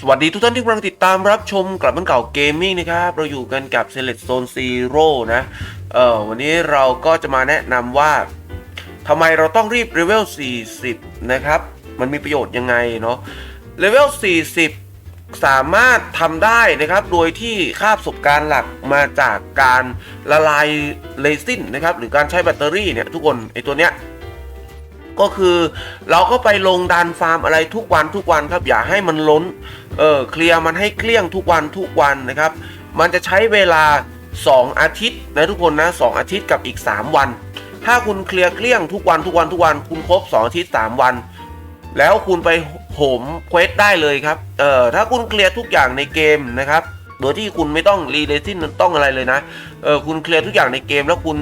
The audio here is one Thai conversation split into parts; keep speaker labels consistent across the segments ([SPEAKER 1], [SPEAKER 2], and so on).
[SPEAKER 1] สวัสดีทุกท่านที่กำลังติดตามรับชมกลับมันเก่าเกมมิ่งนะครับ เราอยู่กันกับ Select Zone Zero นะ เออวันนี้เราก็จะมาแนะนำว่าทำไมเราต้องรีบเลเวล 40 นะครับ มันมีประโยชน์ยังไงเนาะเลเวล 40 สามารถทำได้นะครับ โดยที่ค่าประสบการณ์หลักมาจากการละลายเรซินนะครับ หรือการใช้แบตเตอรี่เนี่ยทุกคนไอตัวเนี้ย ก็คือเราก็ไปลงดันฟาร์มอะไรทุกวันทุกวันครับ อย่าให้มันล้นเออเคลียร์มันให้เกลี้ยงทุกวันทุกวันนะครับ มันจะใช้เวลา 2 อาทิตย์นะทุกคนนะ2อาทิตย์กับอีก 3 วัน ถ้าคุณเคลียร์เกลี้ยงทุกวันทุกวันทุกวัน คุณครบ 2 อาทิตย์ 3 วัน แล้วคุณไปโหมเควสได้เลยครับเออถ้าคุณเคลียร์ทุกอย่างในเกมนะครับโดยที่คุณไม่ต้องรีเลซินต้องอะไรเลยนะเออคุณเคลียร์ทุกอย่างในเกมแล้วคุณ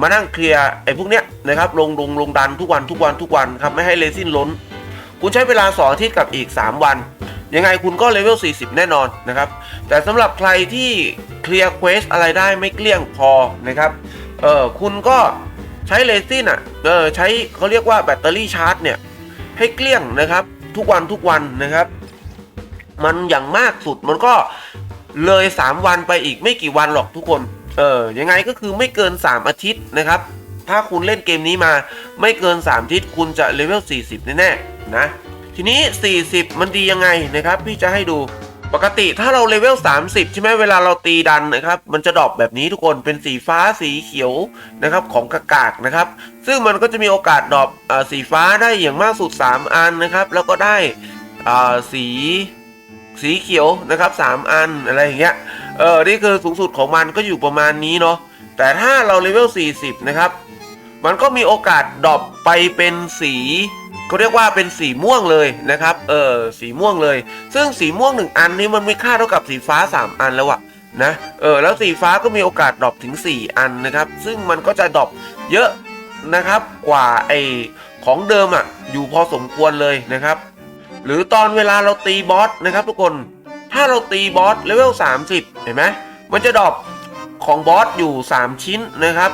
[SPEAKER 1] มานั่งเคลียร์ไอ้พวกเนี้ยนะครับลงลงลงดันทุกวันทุกวันทุกวันครับไม่ให้เลซินล้น คุณใช้เวลา2อาทิตย์กับอีก 3 วัน ยังไงคุณก็เลเวล 40 แน่นอนนะครับ แต่สำหรับใครที่เคลียร์เควสอะไรได้ไม่เกลี้ยงพอนะครับเออคุณก็ใช้เลซินอะเออใช้เขาเรียกว่าแบตเตอรี่ชาร์จเนี่ยให้เกลี้ยงนะครับทุกวันทุกวันนะครับ มันอย่างมากสุดมันก็เลย 3 วันไปอีกไม่กี่วันหรอกทุกคน เออยังไงก็คือไม่เกิน 3 อาทิตย์นะครับ ถ้าคุณเล่นเกมนี้มาไม่เกิน 3 อาทิตย์คุณจะเลเวล 40 แน่ๆนะ ทีนี้ 40 มันดียังไงนะครับ พี่จะให้ดูปกติถ้าเราเลเวล 30 ใช่ไหมเวลาเราตีดันนะครับ มันจะดรอปแบบนี้ทุกคนเป็นสีฟ้าสีเขียวนะครับของกากากนะครับ ซึ่งมันก็จะมีโอกาสดรอปสีฟ้าได้อย่างมากสุด 3 อันนะครับ แล้วก็ได้สี สีเขียวนะครับ 3 อันอะไรอย่างเงี้ย เออ นี่คือสูงสุดของมันก็อยู่ประมาณนี้เนาะ แต่ถ้าเราเลเวล 40 นะครับ มันก็มีโอกาสดรอปไปเป็นสีเขาเรียกว่าเป็นสีม่วงเลยนะครับ เออ สีม่วงเลย ซึ่งสีม่วงหนึ่งอันนี้มันมีค่าเท่ากับสีฟ้า 3 อันแล้วอะนะ เออ แล้วสีฟ้าก็มีโอกาสดรอปถึง 4 อันนะครับ ซึ่งมันก็จะดรอปเยอะนะครับ กว่าไอของเดิมอะอยู่พอสมควรเลยนะครับ หรือตอนเวลาเราตีบอสนะครับทุกคน ถ้าเราตีบอสเลเวล 30 เห็นไหมมันจะดรอปของบอสอยู่ 3 ชิ้นนะครับ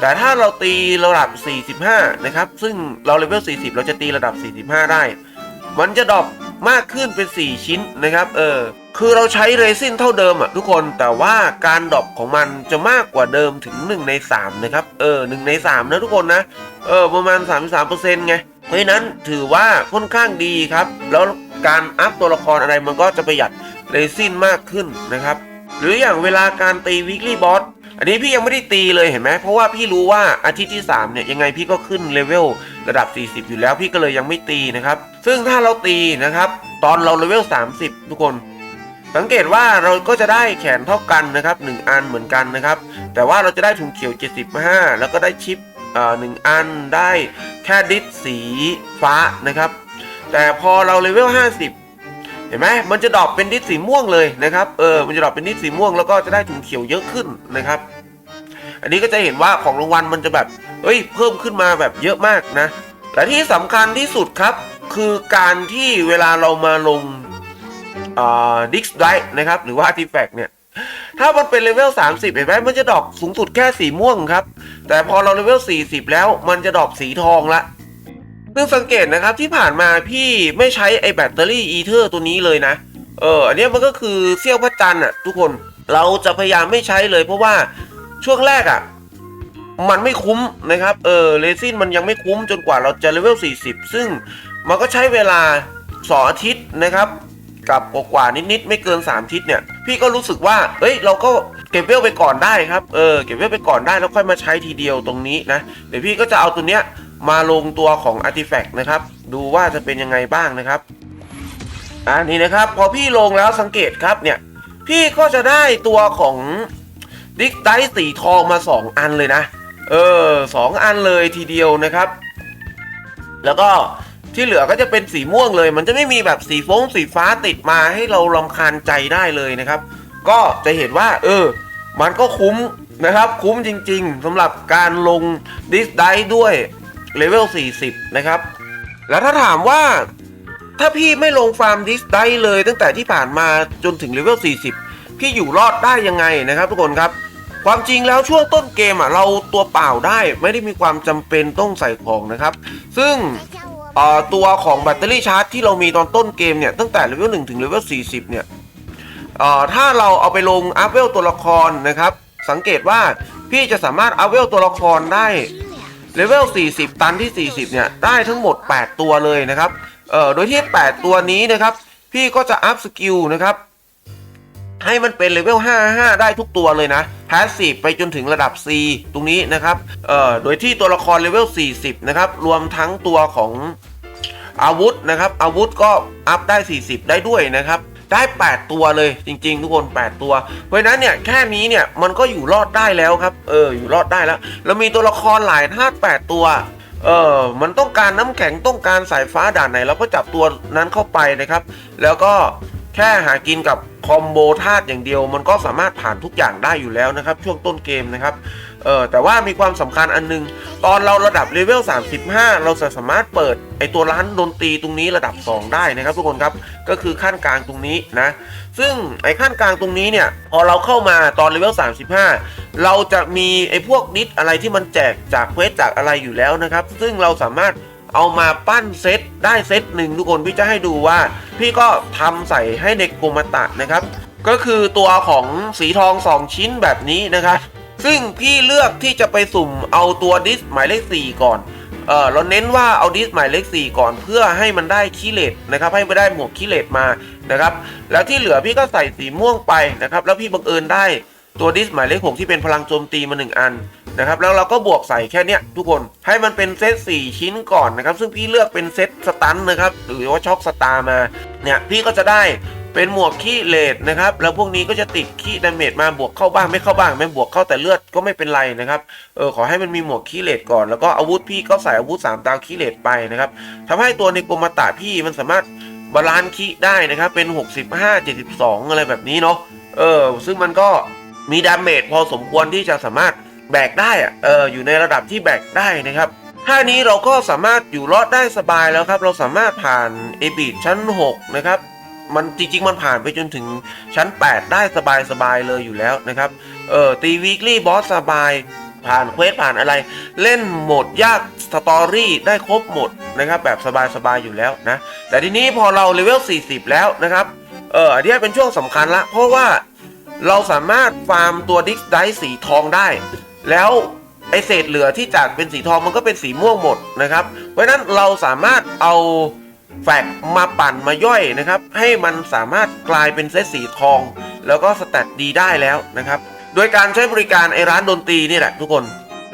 [SPEAKER 1] แต่ถ้าเราตีระดับ 45 นะครับ ซึ่งเราเลเวล 40 เราจะตีระดับ 45 ได้ มันจะดรอปมากขึ้นเป็น 4 ชิ้นนะครับ เออ คือเราใช้เรซินเท่าเดิมอะทุกคน แต่ว่าการดรอปของมันจะมากกว่าเดิมถึง 1 ใน 3 นะครับ เออ 1 ใน 3 นะทุกคนนะ เออ ประมาณ 33%ไง เพราะนั้นถือว่าค่อนข้างดีครับ แล้วการอัพตัวละครอะไรมันก็จะประหยัดเรซินมากขึ้นนะครับ หรืออย่างเวลาการตีวิก l y บอสอันนี้พี่ยังไม่ได้ตีเลยเห็นไหมเพราะว่าพี่รู้ว่าอาทิตย์ที่ 3 เนี่ยยังไงพี่ก็ขึ้นเลเวลระดับ 40 อยู่แล้วพี่ก็เลยยังไม่ตีนะครับ ซึ่งถ้าเราตีนะครับ ตอนเราเลเวล 30 ทุกคน สังเกตว่าเราก็จะได้แขนเท่ากันนะครับ 1 อันเหมือนกันนะครับ แต่ว่าเราจะได้ถุงเขียว 75 แล้วก็ได้ชิปเอ่อหนึ่งอันได้ ค่ดิสสีฟ้านะครับ แต่พอเราเลเวล 50 เห็นไหมมันจะดรอปเป็นดิสสีม่วงเลยนะครับเออมันจะดรอปเป็นดิสสีม่วงแล้วก็จะได้ถุงเขียวเยอะขึ้นนะครับ อันนี้ก็จะเห็นว่าของรางวัลมันจะแบบเอ้ยเพิ่มขึ้นมาแบบเยอะมากนะและที่สำคัญที่สุดครับ คือการที่เวลาเรามาลงดิสไดนะครับ หรือว่า Artifact เนี่ย ถ้ามันเป็นเลเวล 30 เห็นไหมมันจะดอปสูงสุดแค่สีม่วงครับ แต่พอเราเลเวล 40 แล้วมันจะดอปสีทองละซึ่งสังเกตนะครับที่ผ่านมาพี่ไม่ใช้ไอแบตเตอรี่อีเทอร์ตัวนี้เลยนะ เออ อันนี้มันก็คือเสี้ยวพระจันทร์อะทุกคนเราจะพยายามไม่ใช้เลยเพราะว่าช่วงแรกอะมันไม่คุ้มนะครับ เออเรซินมันยังไม่คุ้มจนกว่าเราจะเลเวล 40 ซึ่งมันก็ใช้เวลา2อาทิตย์นะครับ กับกว่าๆนิดๆไม่เกิน 3 ทิตย์เนี่ย พี่ก็รู้สึกว่าเอ้ยเราก็เก็บเวลไปก่อนได้ครับเออเก็บเวลไปก่อนได้แล้วค่อยมาใช้ทีเดียวตรงนี้นะเดี๋ยวพี่ก็จะเอาตัวเนี้ยมาลงตัวของ Artifact นะครับ ดูว่าจะเป็นยังไงบ้างนะครับอันนี้นะครับ พอพี่ลงแล้วสังเกตครับเนี่ย พี่ก็จะได้ตัวของดิกไดสีทองมา 2 อันเลยนะ เออสองอันเลยทีเดียวนะครับ แล้วก็ ที่เหลือก็จะเป็นสีม่วงเลย มันจะไม่มีแบบสีฟงสีฟ้าติดมาให้เราลำคาญใจได้เลยนะครับ ก็จะเห็นว่า เออ มันก็คุ้มนะครับ คุ้มจริง ๆสำหรับการลงดิสไดด้วยเลเวล 40 นะครับ แล้วถ้าถามว่าถ้าพี่ไม่ลงฟาร์มดิสไดเลย ตั้งแต่ที่ผ่านมาจนถึงเลเวล 40 พี่อยู่รอดได้ยังไงนะครับ ทุกคนครับความจริงแล้วช่วงต้นเกมอะเราตัวเปล่าได้ ไม่ได้มีความจำเป็นต้องใส่ของนะครับ ซึ่ง ตัวของแบตเตอรี่ชาร์จที่เรามีตอนต้นเกมเนี่ย ตั้งแต่เลเวล1ถึงเลเวล40 เนี่ยถ้าเราเอาไปลงอัพเวลตัวละครนะครับ สังเกตว่าพี่จะสามารถอัพเวลตัวละครได้เลเวล40 ตันที่ 40 เนี่ย ได้ทั้งหมด 8 ตัวเลยนะครับ เอ่อ โดยที่ 8 ตัวนี้นะครับ พี่ก็จะอัพสกิลนะครับ ให้มันเป็นเลเวล 55 ได้ทุกตัวเลยนะพาสซีฟไปจนถึงระดับ C ตรงนี้นะครับ เอ่อ โดยที่ตัวละครเลเวล 40 นะครับ รวมทั้งตัวของอาวุธนะครับ อาวุธก็อัพได้ 40 ได้ด้วยนะครับ ได้ 8 ตัวเลยจริง ๆ ทุกคน 8 ตัว เพราะฉะนั้นเนี่ยแค่นี้เนี่ยมันก็อยู่รอดได้แล้วครับ เออ อยู่รอดได้แล้ว แล้วมีตัวละครหลายธาตุ8ตัวเออ มันต้องการน้ำแข็งต้องการสายฟ้าด่านไหนเราก็จับตัวนั้นเข้าไปนะครับ แล้วก็ แค่หากินกับคอมโบธาตุอย่างเดียว มันก็สามารถผ่านทุกอย่างได้อยู่แล้วนะครับ ช่วงต้นเกมนะครับเออแต่ว่ามีความสำคัญอันนึง ตอนเราระดับเลเวล 35 เราจะสามารถเปิดไอตัวร้านดนตรีตรงนี้ระดับ 2 ได้นะครับ ทุกคนครับก็คือขั้นกลางตรงนี้นะ ซึ่งไอขั้นกลางตรงนี้เนี่ยพอเราเข้ามาตอนเลเวล 35 เราจะมีไอพวกนิดอะไรที่มันแจกจากเควสจากอะไรอยู่แล้วนะครับ ซึ่งเราสามารถ เอามาปั้นเซตได้เซตหนึ่งทุกคนพี่จะให้ดูว่า พี่ก็ทำใส่ให้ในโกมาตะนะครับ ก็คือตัวของสีทอง 2 ชิ้นแบบนี้นะครับ ซึ่งพี่เลือกที่จะไปสุ่มเอาตัวดิสหมายเลข 4 ก่อนเออเราเน้นว่าเอาดิสหมายเลข 4 ก่อนเพื่อให้มันได้คีเลตนะครับให้มันได้หมวกคีเลตมานะครับ แล้วที่เหลือพี่ก็ใส่สีม่วงไปนะครับ แล้วพี่บังเอิญได้ ตัวดิสหมายเลข6ที่เป็นพลังโจมตีมา 1 อันนะครับแล้วเราก็บวกใส่แค่เนี้ยทุกคนให้มันเป็นเซต4 ชิ้นก่อนนะครับซึ่งพี่เลือกเป็นเซตสตันนะครับหรือว่าช็อกสตาร์มาเนี่ยพี่ก็จะได้เป็นหมวกขี้เลดนะครับแล้วพวกนี้ก็จะติดขี้ดาเมจมาบวกเข้าบ้างไม่เข้าบ้างไม่บวกเข้าแต่เลือดก็ไม่เป็นไรนะครับเออขอให้มันมีหมวกขี้เลดก่อน แล้วก็อาวุธพี่ก็ใส่อาวุธ3ดาวขี้เลดไปนะครับทำให้ตัวในโกมาตะพี่มันสามารถบาลานซ์ขี้ได้นะครับเป็น 65 72 อะไรแบบนี้เนาะเออซึ่งมันก็ มีดาเมจพอสมควรที่จะสามารถแบกได้อะเอออยู่ในระดับที่แบกได้นะครับท่านี้เราก็สามารถอยู่รอดได้สบายแล้วครับ เราสามารถผ่านเอบีชั้น 6 นะครับ มันจริงๆ มันผ่านไปจนถึงชั้น 8 ได้สบายๆเลยอยู่แล้วนะครับ เออตีวีคลี่บอสสบาย ผ่านเควสผ่านอะไร เล่นโหมดยากสตอรี่ได้ครบหมดนะครับ แบบสบายๆอยู่แล้วนะ แต่ทีนี้พอเราเลเวล 40 แล้วนะครับ เอออันนี้เป็นช่วงสำคัญละเพราะว่า เราสามารถฟาร์มตัวดิสไดสีทองได้ แล้วไอเศษเหลือที่จากเป็นสีทองมันก็เป็นสีม่วงหมดนะครับ เพราะฉะนั้นเราสามารถเอาแฟกมาปั่นมาย่อยนะครับ ให้มันสามารถกลายเป็นเซตสีทอง แล้วก็สแตทดีได้แล้วนะครับ โดยการใช้บริการไอร้านดนตรีนี่แหละทุกคน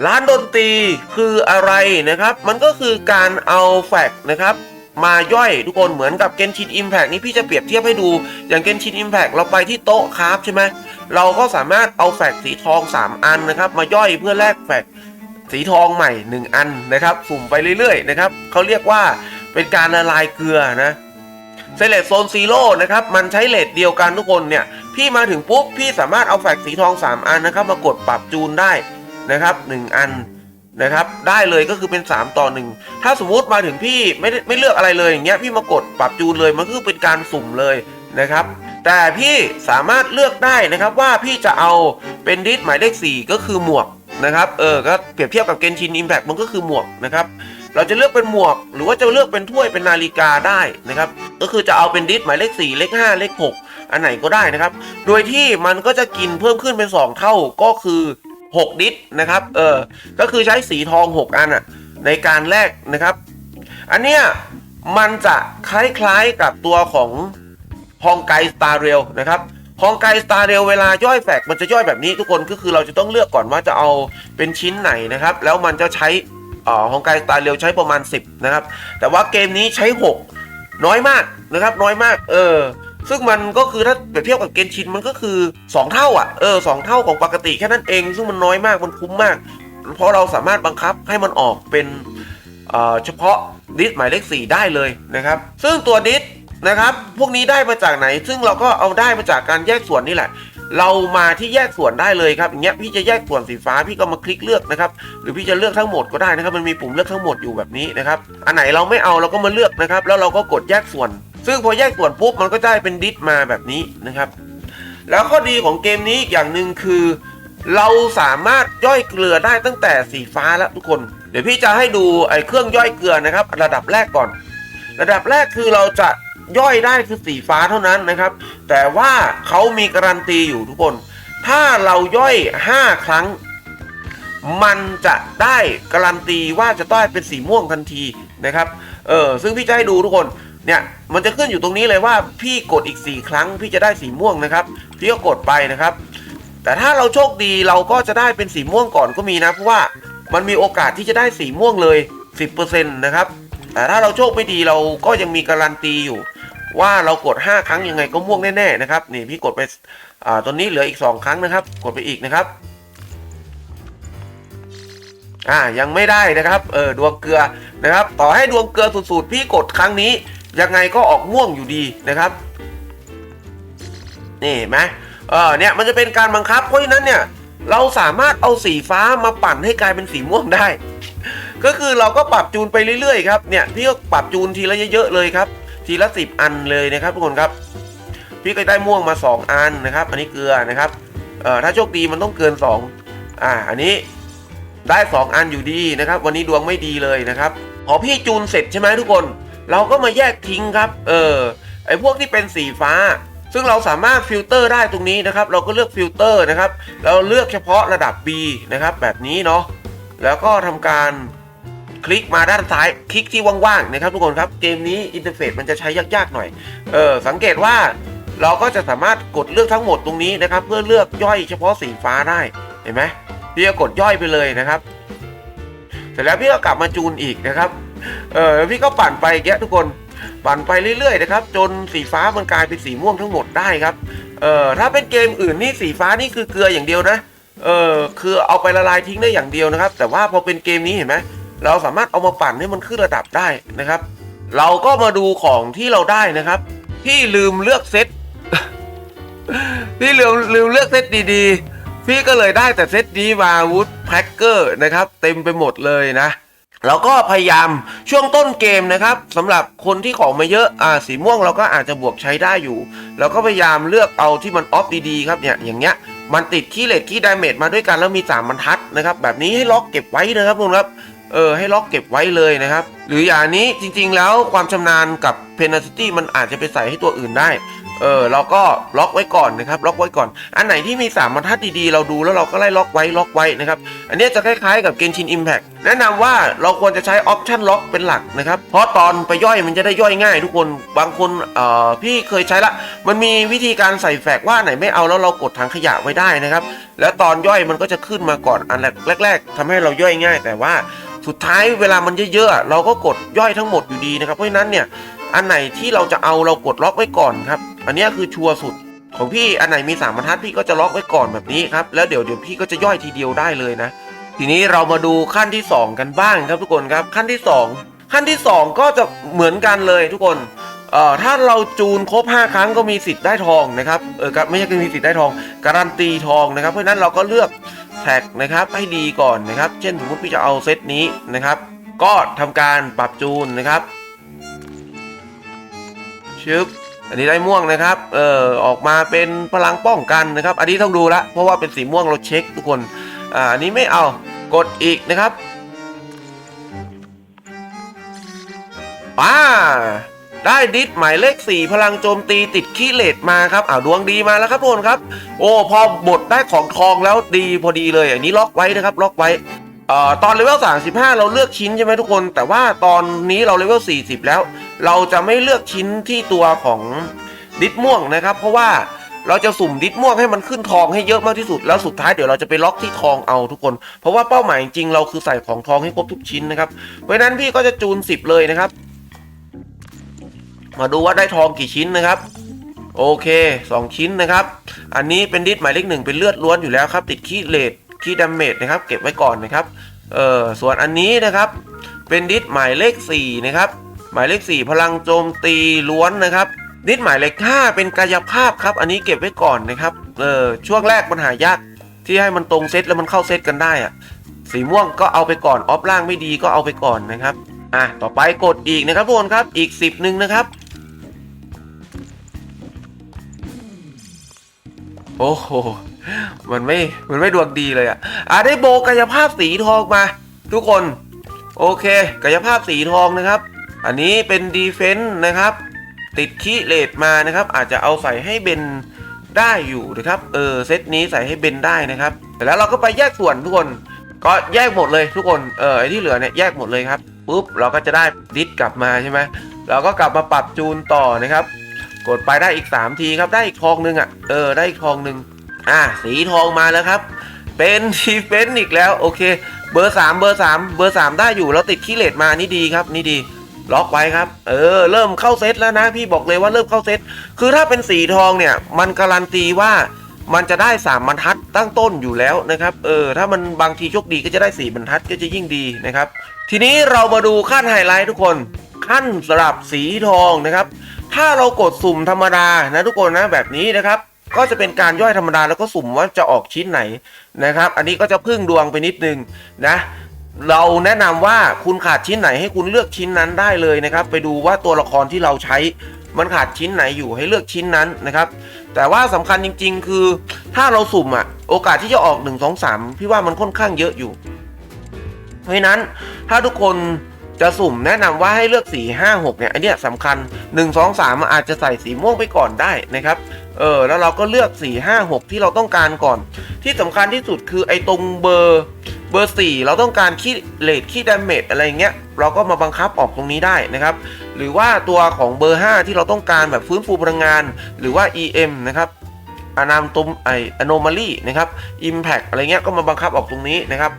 [SPEAKER 1] ร้านดนตรีคืออะไรนะครับ มันก็คือการเอาแฟกนะครับ มาย่อยทุกคนเหมือนกับเกนชินอิมแพกนี่พี่จะเปรียบเทียบให้ดู อย่างเกนชินอิมแพกเราไปที่โต๊ะคราฟใช่ไหมเราก็สามารถเอาแฟกสีทอง 3 อันนะครับ มาย่อยเพื่อแลกแฟกสีทองใหม่ 1 อันนะครับสุ่มไปเรื่อยๆนะครับเขาเรียกว่าเป็นการละลายเกลือนะเซเลตโซนซีโร่นะครับมันใช้เลทเดียวกันทุกคนเนี่ยพี่มาถึงปุ๊บพี่สามารถเอาแฟกสีทอง 3 อันนะครับ มากดปรับจูนได้นะครับ 1 อัน นะครับ ได้เลยก็คือเป็น 3 ต่อ 1 ถ้าสมมุติมาถึงพี่ไม่ได้ไม่เลือกอะไรเลยอย่างเงี้ยพี่มากดปรับจูนเลยมันก็คือเป็นการสุ่มเลยนะครับ แต่พี่สามารถเลือกได้นะครับว่าพี่จะเอาเป็นดิสหมายเลข4ก็คือหมวกนะครับเออก็เปรียบเทียบกับเกนชินอิมแพ t มันก็คือหมวกนะครับเราจะเลือกเป็นหมวก หรือว่าจะเลือกเป็นถ้วยเป็นนาฬิกาได้นะครับ ก็คือจะเอาเป็นดิสหมายเลข 4 เลข 5 เลข 6 อันไหนก็ได้นะครับ โดยที่มันก็จะกินเพิ่มขึ้นเป็น 2 เท่าก็คือ 6 ดิสนะครับ เออ ก็คือใช้สีทอง 6 อันอะในการแลกนะครับ อันเนี้ยมันจะคล้ายๆกับตัวของฮองไกสตาร์เรลนะครับฮองไกสตาร์เรลเวลาย่อยแฟกมันจะย่อยแบบนี้ทุกคนก็คือเราจะต้องเลือกก่อนว่าจะเอาเป็นชิ้นไหนนะครับ แล้วมันจะใช้อ่อฮองไกสตาร์เรลใช้ประมาณ 10 นะครับ แต่ว่าเกมนี้ใช้ 6 น้อยมากนะครับ น้อยมาก เออ ซึ่งมันก็คือถ้าเปรียบเทียบกับเกนชินมันก็คือ 2 เท่าอะเออสเท่าของปกติแค่นั้นเอง ซึ่งมันน้อยมากมันคุ้มมาก เพราะเราสามารถบังคับให้มันออกเป็นเเฉพาะดิสหมายเลข 4 ได้เลยนะครับ ซึ่งตัวดิสนะครับ พวกนี้ได้มาจากไหน ซึ่งเราก็เอาได้มาจากการแยกส่วนนี่แหละ เรามาที่แยกส่วนได้เลยครับอย่างเงี้ยพี่จะแยกส่วนสีฟ้าพี่ก็มาคลิกเลือกนะครับ หรือพี่จะเลือกทั้งหมดก็ได้นะครับ มันมีปุ่มเลือกทั้งหมดอยู่แบบนี้นะครับ อันไหนเราไม่เอาเราก็มาเลือกนะครับ แล้วเราก็กดแยกส่วน ซึ่งพอแยกส่วนปุ๊บมันก็ได้เป็นดิสมาแบบนี้นะครับ แล้วข้อดีของเกมนี้อีกอย่างหนึ่งคือ เราสามารถย่อยเกลือได้ตั้งแต่สีฟ้าแล้วทุกคน เดี๋ยวพี่จะให้ดูไอ้เครื่องย่อยเกลือนะครับ ระดับแรกก่อน ระดับแรกคือเราจะย่อยได้คือสีฟ้าเท่านั้นนะครับ แต่ว่าเขามีการันตีอยู่ทุกคน ถ้าเราย่อย 5 ครั้ง มันจะได้การันตีว่าจะต้องเป็นสีม่วงทันทีนะครับ เออซึ่งพี่จะให้ดูทุกคน เนี่ยมันจะขึ้นอยู่ตรงนี้เลยว่าพี่กดอีก 4 ครั้งพี่จะได้สีม่วงนะครับ พี่ก็กดไปนะครับ แต่ถ้าเราโชคดีเราก็จะได้เป็นสีม่วงก่อนก็มีนะเพราะว่ามันมีโอกาสที่จะได้สีม่วงเลย 10%นะครับ แต่ถ้าเราโชคไม่ดีเราก็ยังมีการันตีอยู่ ว่าเรากด 5 ครั้งยังไงก็ม่วงแน่ๆนะครับนี่พี่กดไปอ่าตอนนี้เหลืออีก 2 ครั้งนะครับ กดไปอีกนะครับอ่ายังไม่ได้นะครับเออดวงเกลือนะครับ ต่อให้ดวงเกลือสุดๆพี่กดครั้งนี้ ยังไงก็ออกม่วงอยู่ดีนะครับ นี่เห็นไหมเออเนี่ยมันจะเป็นการบังคับเพราะฉะนั้นเนี่ยเราสามารถเอาสีฟ้ามาปั่นให้กลายเป็นสีม่วงได้ ก็คือเราก็ปรับจูนไปเรื่อยๆครับเนี่ยพี่ก็ปรับจูนทีละเยอะๆเลยครับ ทีละสิบอันเลยนะครับทุกคนครับ พี่ก็ได้ม่วงมา 2 อันนะครับ อันนี้เกลือนะครับเอ่อถ้าโชคดีมันต้องเกิน 2 อ่าอันนี้ได้ 2 อันอยู่ดีนะครับ วันนี้ดวงไม่ดีเลยนะครับพอพี่จูนเสร็จใช่ไหมทุกคน เราก็มาแยกทิ้งครับ เออ ไอพวกที่เป็นสีฟ้า ซึ่งเราสามารถฟิลเตอร์ได้ตรงนี้นะครับ เราก็เลือกฟิลเตอร์นะครับ เราเลือกเฉพาะระดับ B นะครับ แบบนี้เนาะ แล้วก็ทำการคลิกมาด้านซ้าย คลิกที่ว่างๆนะครับทุกคนครับ เกมนี้อินเทอร์เฟซมันจะใช้ยากๆหน่อย เออ สังเกตว่าเราก็จะสามารถกดเลือกทั้งหมดตรงนี้นะครับ เพื่อเลือกย่อยเฉพาะสีฟ้าได้ เห็นไหมพี่ก็กดย่อยไปเลยนะครับ เสร็จแล้วพี่ก็กลับมาจูนอีกนะครับ เออพี่ก็ปั่นไปแกะทุกคนปั่นไปเรื่อยๆนะครับ จนสีฟ้ามันกลายเป็นสีม่วงทั้งหมดได้ครับเออถ้าเป็นเกมอื่นนี่สีฟ้านี่คือเกลืออย่างเดียวนะเออคือเอาไปละลายทิ้งได้อย่างเดียวนะครับ แต่ว่าพอเป็นเกมนี้เห็นไหมเราสามารถเอามาปั่นให้มันขึ้นระดับได้นะครับ เราก็มาดูของที่เราได้นะครับพี่ลืมเลือกเซตพี่ลืมลืมเลือกเซตดีๆ พี่ก็เลยได้แต่เซตนี้มาวูดแพ็กเกอร์นะครับ เต็มไปหมดเลยนะ แล้วก็พยายามช่วงต้นเกมนะครับสำหรับคนที่ของมาเยอะอ่าสีม่วงเราก็อาจจะบวกใช้ได้อยู่ แล้วก็พยายามเลือกเอาที่มันออฟดีๆครับเนี่ยอย่างเงี้ยมันติดขี้เหล็กขี้ดาเมจมาด้วยกันแล้วมีสามบรรทัดนะครับแบบนี้ให้ล็อกเก็บไว้นะครับทุกคนครับเออให้ล็อกเก็บไว้เลยนะครับ หรืออย่างนี้จริงๆแล้วความชำนาญกับ p e n a c i t y มันอาจจะไปใส่ให้ตัวอื่นได้ เออเราก็ล็อกไว้ก่อนนะครับ ล็อกไว้ก่อน อันไหนที่มี3บรรทัดดีๆ เราดูแล้วเราก็ไล่ล็อกไว้ล็อกไว้นะครับ อันนี้จะคล้ายๆกับ Genshin Impact แนะนำว่าเราควรจะใช้ออปชันล็อกเป็นหลักนะครับ เพราะตอนไปย่อยมันจะได้ย่อยง่าย ทุกคนบางคนเอ่อพี่เคยใช้ละ มันมีวิธีการใส่แฟกว่าไหนไม่เอาแล้วเรากดถังขยะไว้ได้นะครับ แล้วตอนย่อยมันก็จะขึ้นมาก่อนอันแรกๆทำให้เราย่อยง่าย แต่ว่าสุดท้ายเวลามันเยอะๆเราก็กดย่อยทั้งหมดอยู่ดีนะครับ เพราะฉะนั้นเนี่ยอันไหนที่เราจะเอาเรากดล็อกไว้ก่อนครับ อันนี้คือชัวร์สุดของพี่อันไหนมีสามบรรทัดพี่ก็จะล็อกไว้ก่อนแบบนี้ครับแล้วเดี๋ยวเดี๋ยวพี่ก็จะย่อยทีเดียวได้เลยนะ ทีนี้เรามาดูขั้นที่ 2 กันบ้างครับทุกคนครับขั้นที่ 2 ขั้นที่ 2 ก็จะเหมือนกันเลยทุกคนเอ่อถ้าเราจูนครบ 5 ครั้งก็มีสิทธิ์ได้ทองนะครับเออไม่ใช่คือมีสิทธิ์ได้ทอง การันตีทองนะครับ เพราะฉะนั้นเราก็เลือกแท็กนะครับให้ดีก่อนนะครับ เช่นสมมติพี่จะเอาเซตนี้นะครับ ก็ทำการปรับจูนนะครับชึบอันนี้ได้ม่วงนะครับ เออออกมาเป็นพลังป้องกันนะครับ อันนี้ต้องดูละ เพราะว่าเป็นสีม่วงเราเช็คทุกคน อ่า อันนี้ไม่เอา กดอีกนะครับอ่าได้ดิสหมายเลข 4 พลังโจมตีติดขี้เลดมาครับอ่าดวงดีมาแล้วครับทุกคนครับ โอ้ พอบดได้ของทองแล้วดีพอดีเลย อันนี้ล็อกไว้นะครับ ล็อกไว้ เอ่อตอนเลเวล35 เราเลือกชิ้นใช่ไหมทุกคน แต่ว่าตอนนี้เราเลเวล40 แล้ว เราจะไม่เลือกชิ้นที่ตัวของดิสม่วงนะครับ เพราะว่าเราจะสุ่มดิสม่วงให้มันขึ้นทองให้เยอะมากที่สุดแล้วสุดท้ายเดี๋ยวเราจะไปล็อกที่ทองเอาทุกคน เพราะว่าเป้าหมายจริงเราคือใส่ของทองให้ครบทุกชิ้นนะครับเพราะฉะนั้นพี่ก็จะจูน 10 เลยนะครับ มาดูว่าได้ทองกี่ชิ้นนะครับ โอเค 2 ชิ้นนะครับ อันนี้เป็นดิสหมายเลขหนึ่งเป็นเลือดล้วนอยู่แล้วครับ ติดขี้เลด ขี้ดามเมจนะครับ เก็บไว้ก่อนนะครับเออส่วนอันนี้นะครับเป็นดิสหมายเลข 4 นะครับ หมายเลข 4 พลังโจมตีล้วนนะครับดิสหมายเลข 5 เป็นกายภาพครับ อันนี้เก็บไว้ก่อนนะครับเออช่วงแรกมันหายากที่ให้มันตรงเซตแล้วมันเข้าเซตกันได้อะสีม่วงก็เอาไปก่อนออฟล่างไม่ดีก็เอาไปก่อนนะครับอะต่อไปกดอีกนะครับทุกคนครับอีก 10หนึ่งนะครับโอ้โห มันไม่ มันไม่ดวงดีเลยอะ อะได้โบกายภาพสีทองมา ทุกคน โอเค กายภาพสีทองนะครับ อันนี้เป็นดีเฟนต์นะครับ ติดคีเลตมานะครับ อาจจะเอาใส่ให้เบนได้อยู่นะครับ เออเซตนี้ใส่ให้เบนได้นะครับ แต่แล้วเราก็ไปแยกส่วนทุกคน ก็แยกหมดเลยทุกคน เออไอที่เหลือเนี่ยแยกหมดเลยครับ ปุ๊บเราก็จะได้ดิสกลับมาใช่ไหมเราก็กลับมาปรับจูนต่อนะครับ กดไปได้อีก 3 ทีครับ ได้อีกทองหนึ่งอะ เออ ได้อีกทองหนึ่ง อะสีทองมาแล้วครับ เป็นทีเฟนอีกแล้วโอเค เบอร์ 3 เบอร์ 3 เบอร์ 3 ได้อยู่แล้วติดคีเลตมานี่ดีครับนี่ดีล็อกไว้ครับ เออ เริ่มเข้าเซตแล้วนะ พี่บอกเลยว่าเริ่มเข้าเซต คือถ้าเป็นสีทองเนี่ย มันการันตีว่ามันจะได้สามบรรทัดตั้งต้นอยู่แล้วนะครับ เออ ถ้ามันบางทีโชคดีก็จะได้สี่บรรทัดก็จะยิ่งดีนะครับ ทีนี้เรามาดูขั้นไฮไลท์ทุกคน ขั้นสำหรับสีทองนะครับ ถ้าเรากดสุ่มธรรมดานะทุกคนนะแบบนี้นะครับ ก็จะเป็นการย่อยธรรมดาแล้วก็สุ่มว่าจะออกชิ้นไหนนะครับ อันนี้ก็จะพึ่งดวงไปนิดนึงนะเราแนะนำว่าคุณขาดชิ้นไหนให้คุณเลือกชิ้นนั้นได้เลยนะครับ ไปดูว่าตัวละครที่เราใช้มันขาดชิ้นไหนอยู่ให้เลือกชิ้นนั้นนะครับ แต่ว่าสำคัญจริง ๆ คือถ้าเราสุ่มอะโอกาสที่จะออก 1 2 3 พี่ว่ามันค่อนข้างเยอะอยู่ เพราะนั้นถ้าทุกคน จะสุ่มแนะนำว่าให้เลือกสี5 6 เนี่ยอันเนี้ยสำคัญ 1 2 3มันอาจจะใส่สีม่วงไปก่อนได้นะครับเออแล้วเราก็เลือกสี5 6 ที่เราต้องการก่อน ที่สำคัญที่สุดคือไอ้ตรงเบอร์เบอร์ 4 เราต้องการขี้เลทขี้ดาเมจอะไรเงี้ยเราก็มาบังคับออกตรงนี้ได้นะครับ หรือว่าตัวของเบอร์ 5 ที่เราต้องการแบบฟื้นฟูพลังงาน หรือว่า EM นะครับอนามตุมไออนมาลีนะครับ Impact อะไรเงี้ยก็มาบังคับออกตรงนี้นะครับ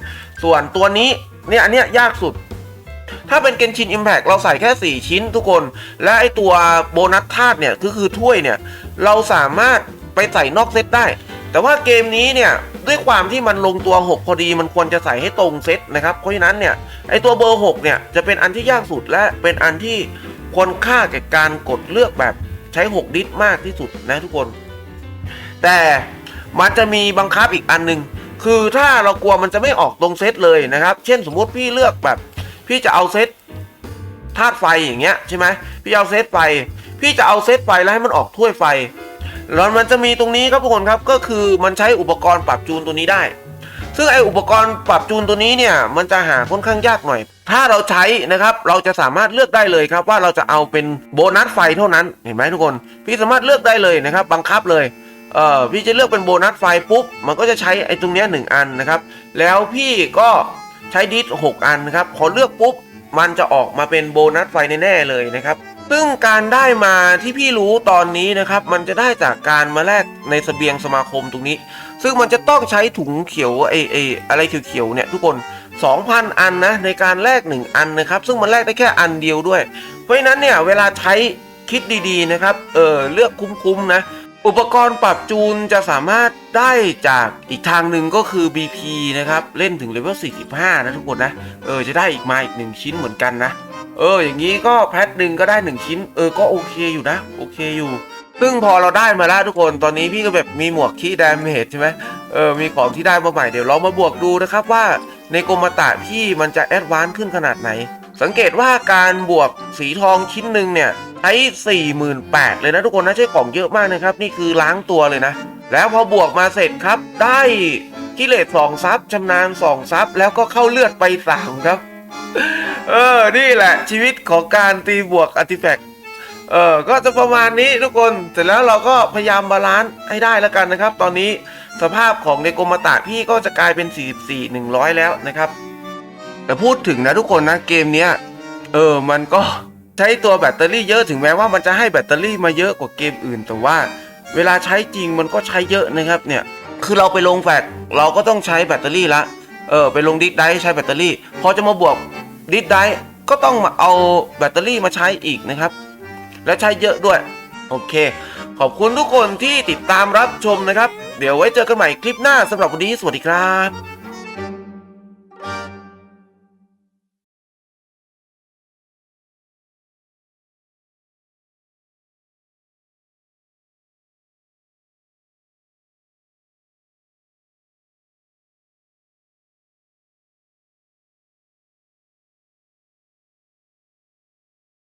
[SPEAKER 1] ส่วนตัวนี้เนี่ยอันเนี้ยยากสุด ถ้าเป็นเกนชิน Impact เราใส่แค่ 4 ชิ้นทุกคน และไอตัวโบนัสธาตุเนี่ยก็คือถ้วยเนี่ยเราสามารถไปใส่นอกเซตได้ แต่ว่าเกมนี้เนี่ยด้วยความที่มันลงตัว 6 พอดีมันควรจะใส่ให้ตรงเซตนะครับ เพราะฉะนั้นเนี่ยไอตัวเบอร์ 6 เนี่ยจะเป็นอันที่ยากสุดและเป็นอันที่ควรค่าแก่การกดเลือกแบบใช้ 6 ดิสมากที่สุดนะทุกคน แต่มันจะมีบังคับอีกอันหนึงคือถ้าเรากลัวมันจะไม่ออกตรงเซตเลยนะครับ เช่นสมมุติพี่เลือกแบบ พี่จะเอาเซตธาตุไฟอย่างเงี้ยใช่ไหมพี่เอาเซตไฟ พี่จะเอาเซตไฟแล้วให้มันออกถ้วยไฟ แล้วมันจะมีตรงนี้ครับทุกคนครับก็คือมันใช้อุปกรณ์ปรับจูนตัวนี้ได้ ซึ่งไออุปกรณ์ปรับจูนตัวนี้เนี่ยมันจะหาค่อนข้างยากหน่อย ถ้าเราใช้นะครับเราจะสามารถเลือกได้เลยครับ ว่าเราจะเอาเป็นโบนัสไฟเท่านั้นเห็นไหมทุกคน พี่สามารถเลือกได้เลยนะครับ บังคับเลยเออพี่จะเลือกเป็นโบนัสไฟปุ๊บมันก็จะใช้ไอ้ตรงเนี้ยหนึ่งอันนะครับ แล้วพี่ก็ ใช้ดิสหกอันนะครับพอเลือกปุ๊บมันจะออกมาเป็นโบนัสไฟแน่ๆเลยนะครับ ซึ่งการได้มาที่พี่รู้ตอนนี้นะครับ มันจะได้จากการมาแลกในเสบียงสมาคมตรงนี้ ซึ่งมันจะต้องใช้ถุงเขียวไอไออะไรเขียวๆเนี่ยทุกคน 2,000 อันนะในการแลก1อันนะครับ ซึ่งมันแลกได้แค่อันเดียวด้วย เพราะฉะนั้นเนี่ยเวลาใช้คิดดีๆนะครับ เออเลือกคุ้มๆนะ อุปกรณ์ปรับจูนจะสามารถได้จากอีกทางหนึ่งก็คือ BP นะครับ เล่นถึงเลเวล 45 นะทุกคนนะ เออ จะได้อีกมาอีกหนึ่งชิ้นเหมือนกันนะ เออ อย่างนี้ก็แพทหนึ่งก็ได้หนึ่งชิ้น เออ ก็โอเคอยู่นะ โอเคอยู่ ซึ่งพอเราได้มาแล้วทุกคน ตอนนี้พี่ก็แบบมีหมวกขี้ดามเมจใช่ไหมเออ มีของที่ได้มาใหม่ เดี๋ยวเรามาบวกดูนะครับว่าในโกมาตะพี่มันจะแอดวานซ์ขึ้นขนาดไหน สังเกตว่าการบวกสีทองชิ้นหนึ่งเนี่ยใช้48,000เลยนะทุกคนนะใช้ของเยอะมากนะครับ นี่คือล้างตัวเลยนะ แล้วพอบวกมาเสร็จครับได้กิเลสสองซับชำนาญสองซับแล้วก็เข้าเลือดไปสามครับ เออ นี่แหละ ชีวิตของการตีบวกอาร์ติแฟกต์เออ ก็จะประมาณนี้ทุกคน เสร็จแล้วเราก็พยายามบาลานซ์ให้ได้แล้วกันนะครับ ตอนนี้สภาพของเนโกมาตะพี่ก็จะกลายเป็น 44 100 แล้วนะครับ แต่พูดถึงนะทุกคนนะเกมเนี้ยเออมันก็ใช้ตัวแบตเตอรี่เยอะถึงแม้ว่ามันจะให้แบตเตอรี่มาเยอะกว่าเกมอื่น แต่ว่าเวลาใช้จริงมันก็ใช้เยอะนะครับเนี่ยคือเราไปลงแฟลเราก็ต้องใช้แบตเตอรี่ละเออไปลงดิสไดใช้แบตเตอรี่ พอจะมาบวกดิสไดก็ต้องมาเอาแบตเตอรี่มาใช้อีกนะครับ และใช้เยอะด้วยโอเค ขอบคุณทุกคนที่ติดตามรับชมนะครับ เดี๋ยวไว้เจอกันใหม่คลิปหน้าสำหรับวันนี้สวัสดีครับ